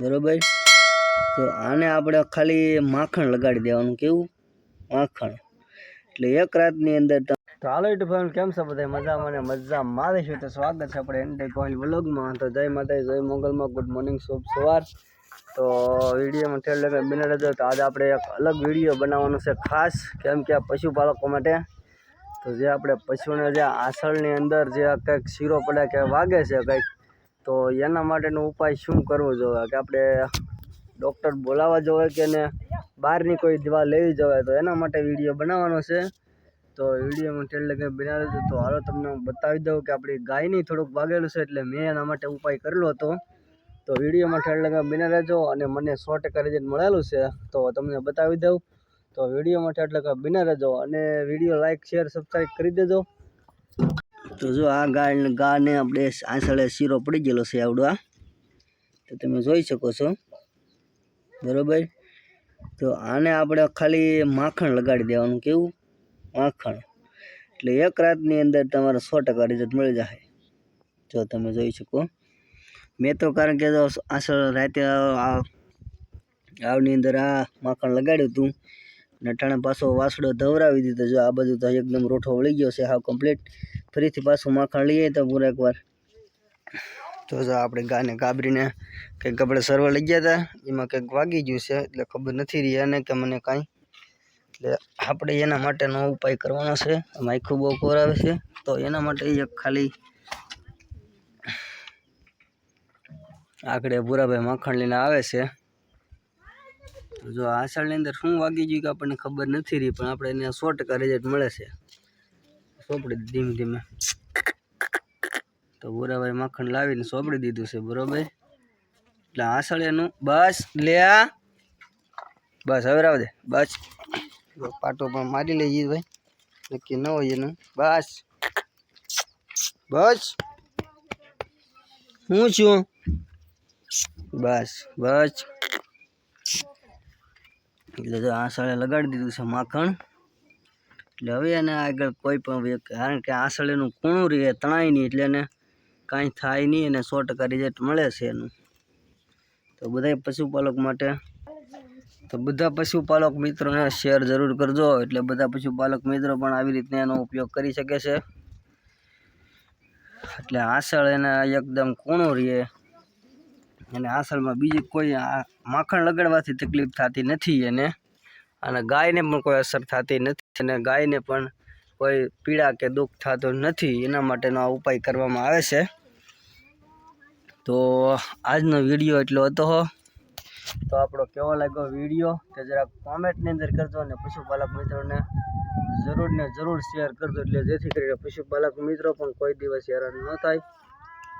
બરોબર? તો આને આપણે ખાલી માખણ લગાડી દેવાનું, કેવું? માખણ. એટલે એક રાતની અંદર તો હાલો કેમ છો બધા? મજામાં ને મજા મારે છે તો સ્વાગત છે આપણે એન્ડ કોઈલ વ્લોગમાં તો જય માતા જય મોગલમાં, ગુડ મોર્નિંગ, શુભ સવાર. તો વિડીયોમાં ઠેર લગે બિના તો આજે આપણે એક અલગ વીડિયો બનાવવાનો છે ખાસ, કેમ કે આ પશુપાલકો માટે. તો જે આપણે પશુને જે આસળની અંદર જે કંઈક શીરો પડે કે વાગે છે, કંઈક તો એના માટેનો ઉપાય શું કરવો જોઈએ? કે આપણે ડૉક્ટર બોલાવવા જોઈએ કે ને બહારની કોઈ દવા લેવી જોઈએ? તો એના માટે વીડિયો બનાવવાનો છે. તો વિડીયોમાં ટેલ લગાવી બિના રહેજો તો હાલો તમને હું બતાવી દઉં કે આપણી ગાયની થોડુંક વાગેલું છે એટલે મેં એના માટે ઉપાય કરેલો હતો. તો વિડીયોમાં ઠેર લગાવી બિના રહેજો અને મને સો ટકા રિઝલ્ટ મળેલું છે. તો તમને બતાવી દઉં. તો વિડીયોમાં ઠેર લગાવી બિના રહેજો અને વીડિયો લાઇક શેર સબસ્ક્રાઈબ કરી દેજો. તો જો આ ગાય ગાને આપણે આંસળે શીરો પડી ગયેલો છે આવડો તો તમે જોઈ શકો છો. બરાબર? તો આને આપણે ખાલી માખણ લગાડી દેવાનું કેવું? માખણ. એટલે એક રાતની અંદર તમારે સો ટકા રિઝલ્ટ મળી જશે જો તમે જોઈ શકો. મેં તો કારણ કે આસળ રાતે આવની અંદર આ માખણ લગાડ્યું હતું. અને અટાણે પાછો વાસડો ધવરાવી દીધો. જો આ બધું તો એકદમ રોઠો વળી ગયો છે. હા કમ્પ્લીટ ફરીથી પાછું માખણ લઈએ તો પૂરા એકવાર તો જો આપણે ગાને ગાબરીને કંઈક આપણે સર્વ લઈ ગયા હતા એમાં કંઈક વાગી ગયું છે એટલે ખબર નથી રહી એને કે મને કાંઈ. એટલે આપણે એના માટેનો ઉપાય કરવાનો છે. માયખું બહુ કોરાવે છે. તો એના માટે એક ખાલી આકડે ભૂરાભાઈ માખણ લઈને આવે છે. જો આષાઢની અંદર શું વાગી ગયું કે આપણને ખબર નથી રહી, પણ આપણે એને સો ટકા રિઝલ્ટ મળે છે. સોંપડી ધીમે ધીમે. તો બોરાભાઈ માખણ લાવીને સોંપડી દીધું છે, બરાબર? એટલે આસળિયાનું બસ, લે. બસ, હવે રાવ બસ. પાટો પણ મારી લઈએ ભાઈ. નક્કી ન હોય એનું. બસ. બસ. હું છું? બસ બસ. એટલે જો આ સાળે લગાડી દીધું છે માખણ. એટલે હવે એને આગળ કોઈ પણ કારણ કે આ સાળેનું કૂણું રહે, તણાય નહીં, એટલે એને કાંઈ થાય નહીં અને સો ટકા રિઝલ્ટ મળે છે એનું. તો બધા પશુપાલક માટે, તો બધા પશુપાલક મિત્રોને શેર જરૂર કરજો. એટલે બધા પશુપાલક મિત્રો પણ આવી રીતના એનો ઉપયોગ કરી શકે છે. એટલે આસળ એને એકદમ કૂણું રહે. અને આસળમાં બીજી કોઈ માખણ લગાડવાથી તકલીફ થતી નથી એને. અને ગાયને પણ કોઈ અસર થતી નથી અને ગાયને પણ કોઈ પીડા કે દુઃખ થતું નથી. એના માટેનો આ ઉપાય કરવામાં આવે છે. તો આજનો વીડિયો એટલો હતો તો આપણો કેવો લાગ્યો વીડિયો તે જરાક કોમેન્ટની અંદર કરજો અને પશુપાલક મિત્રોને જરૂર ને જરૂર શેર કરજો. એટલે જેથી કરીને પશુપાલક મિત્રો પણ કોઈ દિવસ હેરાન ન થાય.